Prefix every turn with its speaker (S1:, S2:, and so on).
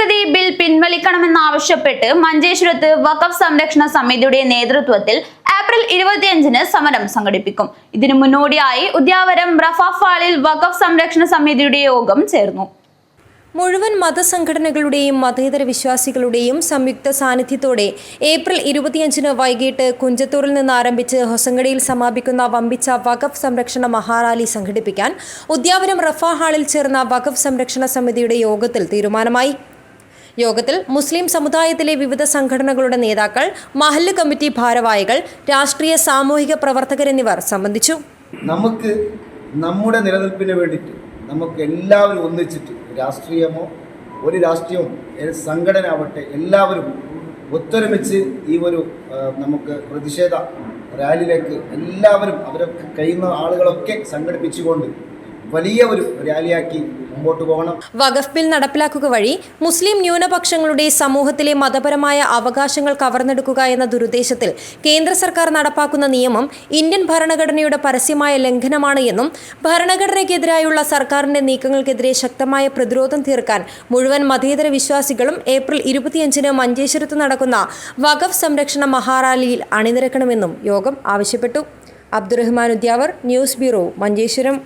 S1: ഭേദഗതി ബിൽ പിൻവലിക്കണമെന്നാവശ്യപ്പെട്ട് മഞ്ചേശ്വരത്ത് വഖഫ് സംരക്ഷണ സമിതിയുടെ നേതൃത്വത്തിൽ ഏപ്രിൽ ഇരുപത്തിയഞ്ചിന് സമരം സംഘടിപ്പിക്കും. ഇതിനു മുന്നോടിയായി ഉദ്യാവരം റഫാഫാളിൽ വഖഫ് സംരക്ഷണ സമിതിയുടെ യോഗം ചേർന്നു.
S2: മുഴുവൻ മതസംഘടനകളുടെയും മതേതര വിശ്വാസികളുടെയും സംയുക്ത സാന്നിധ്യത്തോടെ ഏപ്രിൽ ഇരുപത്തിയഞ്ചിന് വൈകിട്ട് കുഞ്ചത്തൂരിൽ നിന്ന് ആരംഭിച്ച് ഹൊസങ്കടിയിൽ സമാപിക്കുന്ന വമ്പിച്ച വഖഫ് സംരക്ഷണ മഹാറാലി സംഘടിപ്പിക്കാൻ ഉദ്യാവനം റഫ ഹാളിൽ ചേർന്ന വഖഫ് സംരക്ഷണ സമിതിയുടെ യോഗത്തിൽ തീരുമാനമായി. യോഗത്തിൽ മുസ്ലിം സമുദായത്തിലെ വിവിധ സംഘടനകളുടെ നേതാക്കൾ മഹല്ല് കമ്മിറ്റി ഭാരവാഹികൾ രാഷ്ട്രീയ സാമൂഹിക പ്രവർത്തകർ എന്നിവർ സംബന്ധിച്ചു.
S3: നമുക്ക് നമ്മുടെ നിലനിൽപ്പിന് വേണ്ടിയിട്ട് നമുക്ക് എല്ലാവരും ഒന്നിച്ചിട്ട് രാഷ്ട്രീയമോ ഒരു രാഷ്ട്രീയവും സംഘടന ആവട്ടെ എല്ലാവരും ഒത്തൊരുമിച്ച് ഈ ഒരു നമുക്ക് പ്രതിഷേധ റാലിയിലേക്ക് എല്ലാവരും അവരൊക്കെ കഴിയുന്ന ആളുകളൊക്കെ സംഘടിപ്പിച്ചുകൊണ്ട് വലിയ ഒരു റാലിയാക്കി മുമ്പോട്ട് പോകണം.
S2: വഖഫ് ബിൽ നടപ്പിലാക്കുക വഴി മുസ്ലിം ന്യൂനപക്ഷങ്ങളുടെ സമൂഹത്തിലെ മതപരമായ അവകാശങ്ങൾ കവർന്നെടുക്കുക എന്ന ദുരുദ്ദേശത്തിൽ കേന്ദ്ര സർക്കാർ നടപ്പാക്കുന്ന നിയമം ഇന്ത്യൻ ഭരണഘടനയുടെ പരസ്യമായ ലംഘനമാണ് എന്നും ഭരണഘടനയ്ക്കെതിരായുള്ള സർക്കാരിന്റെ നീക്കങ്ങൾക്കെതിരെ ശക്തമായ പ്രതിരോധം തീർക്കാൻ മുഴുവൻ മതേതര വിശ്വാസികളും ഏപ്രിൽ ഇരുപത്തിയഞ്ചിന് മഞ്ചേശ്വരത്ത് നടക്കുന്ന വഖഫ് സംരക്ഷണ മഹാറാലിയിൽ അണിനിരക്കണമെന്നും യോഗം ആവശ്യപ്പെട്ടു. Abdurahman Udyavar news bureau Manjeshwaram.